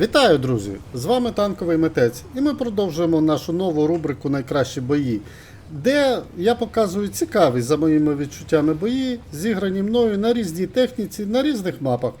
Вітаю, друзі! З вами танковий митець, і ми продовжуємо нашу нову рубрику Найкращі бої, де я показую цікаві за моїми відчуттями бої, зіграні мною на різній техніці, на різних мапах.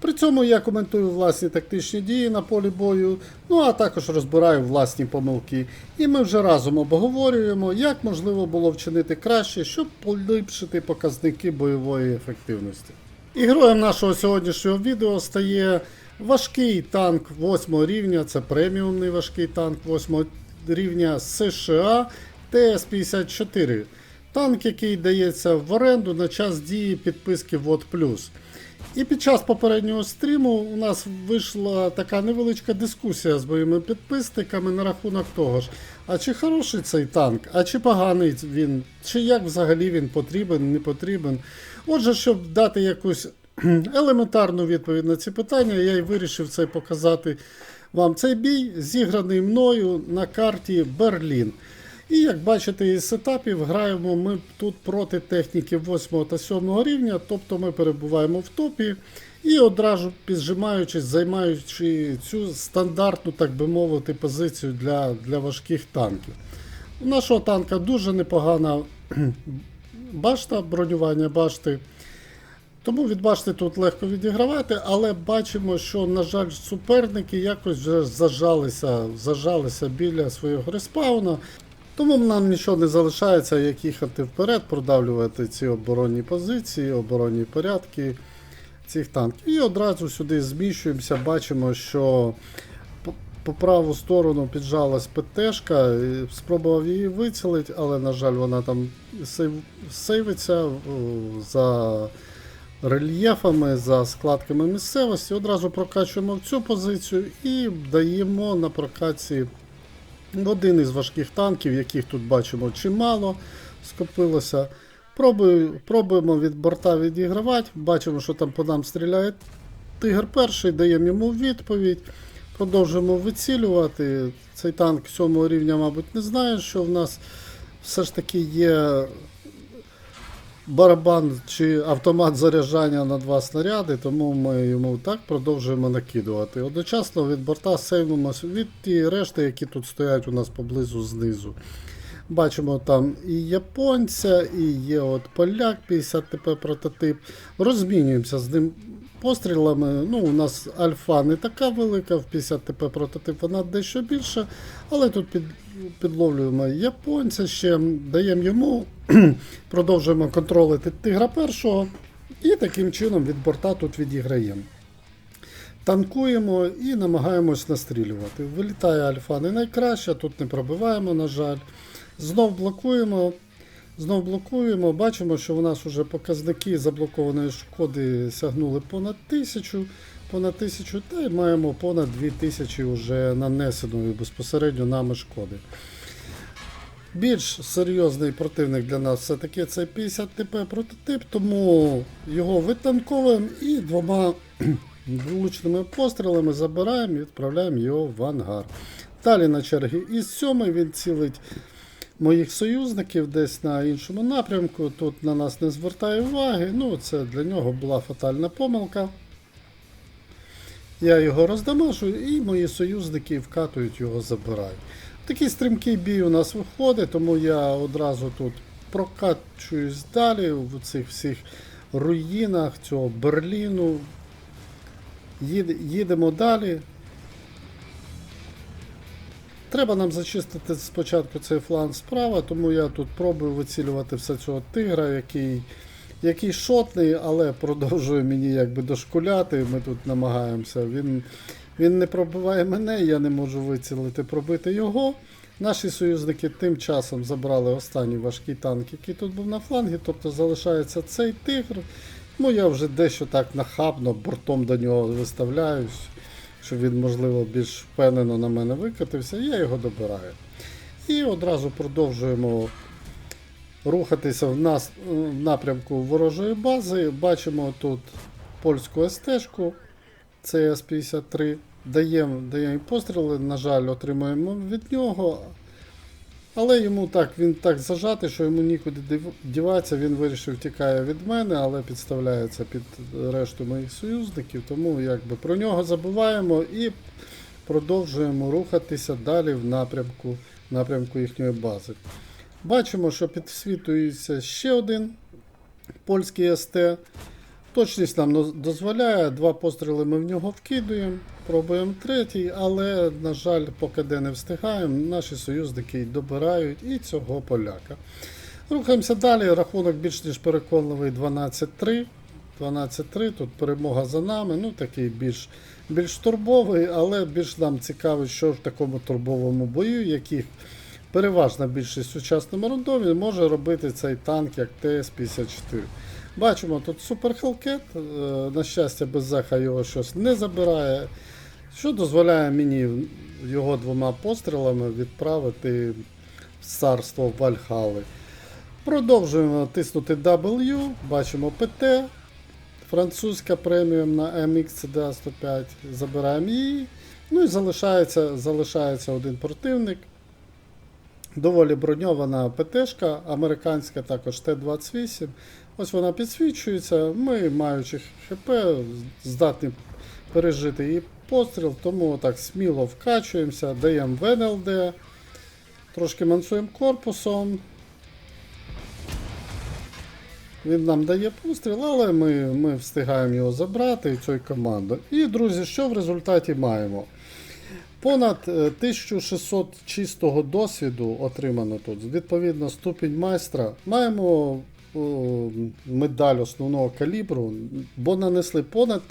При цьому я коментую власні тактичні дії на полі бою, ну а також розбираю власні помилки. І ми вже разом обговорюємо, як можливо було вчинити краще, щоб поліпшити показники бойової ефективності. І героєм нашого сьогоднішнього відео стає важкий танк 8 рівня, це преміумний важкий танк 8 рівня США ТС-54. Танк, який дається в оренду на час дії підписки ВОД І під час попереднього стріму у нас вийшла така невеличка дискусія з моїми підписниками на рахунок того ж, а чи хороший цей танк, а чи поганий він, чи як взагалі він потрібен, не потрібен. Отже, щоб дати якусь елементарну відповідь на ці питання, я й вирішив це показати вам. Цей бій зіграний мною на карті Берлін. І як бачите із сетапів, граємо ми тут проти техніки 8 та 7 рівня, тобто ми перебуваємо в топі і одразу піджимаючись, займаючи цю стандартну, так би мовити, позицію для, для важких танків. У нашого танка дуже непогана башта, бронювання башти. Тому від башти тут легко відігравати, але бачимо, що, на жаль, суперники якось вже зажалися, зажалися біля свого респауна. Тому нам нічого не залишається, як їхати вперед, продавлювати ці оборонні позиції, оборонні порядки цих танків. І одразу сюди зміщуємося, бачимо, що по- праву сторону піджалась ПТшка, спробував її вицілити, але, на жаль, вона там сейв- сейвиться за рельєфами, за складками місцевості. Одразу прокачуємо в цю позицію і даємо на прокаці один із важких танків, яких тут бачимо чимало скопилося. Пробуємо від борта відігравати. Бачимо, що там по нам стріляє тигр перший, даємо йому відповідь. Продовжуємо вицілювати. Цей танк 7 рівня, мабуть, не знає, що в нас все ж таки є барабан чи автомат заряджання на два снаряди, тому ми йому так продовжуємо накидувати. Одночасно від борта сейвимося від ті решти, які тут стоять у нас поблизу знизу. Бачимо там і японця, і є от поляк 50 ТП прототип. Розмінюємося з ним пострілами. Ну, у нас альфа не така велика, в 50 ТП прототип вона дещо більша, але тут під, підловлюємо японця ще, даємо йому, продовжуємо контролити тигра першого і таким чином від борта тут відіграємо. Танкуємо і намагаємось настрілювати. Вилітає альфа не найкраща, тут не пробиваємо, на жаль. Знов блокуємо. Знов блокуємо. Бачимо, що у нас вже показники заблокованої шкоди сягнули понад 1000, понад 1000 та й маємо понад 2000 вже нанесеної безпосередньо нами шкоди. Більш серйозний противник для нас все-таки це 50 ТП прототип, тому його витанковуємо і двома влучними пострілами забираємо і відправляємо його в ангар. Далі на чергі із 7 він цілить моїх союзників десь на іншому напрямку. Тут на нас не звертає уваги. Ну, це для нього була фатальна помилка. Я його роздамажую, і мої союзники вкатують його, забирають. Такий стрімкий бій у нас виходить, тому я одразу тут прокачуюсь далі в цих всіх руїнах цього Берліну. Їдемо далі. Треба нам зачистити спочатку цей фланг справа, тому я тут пробую вицілювати все цього тигра, який, який шотний, але продовжує мені якби дошкуляти. Ми тут намагаємося. Він, він не пробиває мене, я не можу вицілити, пробити його. Наші союзники тим часом забрали останній важкий танк, який тут був на флангі, тобто залишається цей тигр. Ну я вже дещо так нахабно бортом до нього виставляюсь, щоб він, можливо, більш впевнено на мене викотився, я його добираю. І одразу продовжуємо рухатися в, нас, в напрямку ворожої бази. Бачимо тут польську СТ-шку, CS-53. Даємо даємо постріли, на жаль, отримуємо від нього. Але йому так, він так зажатий, що йому нікуди діватися, він вирішив тікає від мене, але підставляється під решту моїх союзників, тому якби про нього забуваємо і продовжуємо рухатися далі в напрямку, напрямку їхньої бази. Бачимо, що підсвітується ще один польський СТ. Точність нам дозволяє, два постріли ми в нього вкидуємо, пробуємо третій, але, на жаль, поки де не встигаємо, наші союзники добирають і цього поляка. Рухаємося далі. Рахунок більш ніж переконливий 12-3. 12-3, тут перемога за нами. Ну, такий більш, більш турбовий, але більш нам цікаво, що в такому турбовому бою, яких переважна більшість сучасному рандомі може робити цей танк як ТС-54. Бачимо тут Супер Хелкет. е, На щастя, без заха його щось не забирає, що дозволяє мені його двома пострілами відправити в царство Вальхали. Продовжуємо тиснути W, бачимо ПТ, французька преміум на MX CDA 105, забираємо її. Ну і залишається, залишається один противник. Доволі броньована ПТшка, американська також Т-28. Ось вона підсвічується. Ми, маючи ХП, здатні пережити її постріл, тому так сміло вкачуємося, даємо в НЛД, трошки мансуємо корпусом. Він нам дає постріл, але ми, ми встигаємо його забрати і цією командою. І, друзі, що в результаті маємо? Понад е, 1600 чистого досвіду отримано тут. Відповідно, ступінь майстра. Маємо медаль основного калібру, бо нанесли понад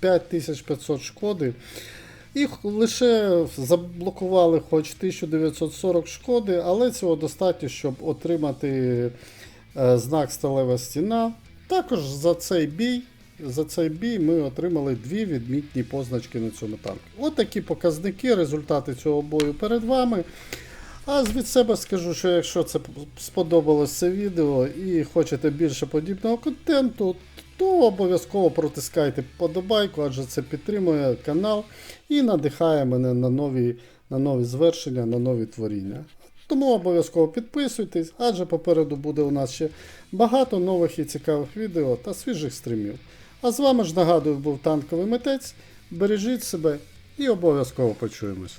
5500 шкоди. Їх лише заблокували хоч 1940 шкоди, але цього достатньо, щоб отримати е, знак Сталева стіна. Також за цей бій. За цей бій ми отримали дві відмітні позначки на цьому танку. От такі показники, результати цього бою перед вами. А від себе скажу, що якщо це сподобалось це відео і хочете більше подібного контенту, то обов'язково протискайте подобайку, адже це підтримує канал і надихає мене на нові, на нові звершення, на нові творіння. Тому обов'язково підписуйтесь, адже попереду буде у нас ще багато нових і цікавих відео та свіжих стрімів. А з вами ж нагадую, був танковий митець. Бережіть себе і обов'язково почуємось.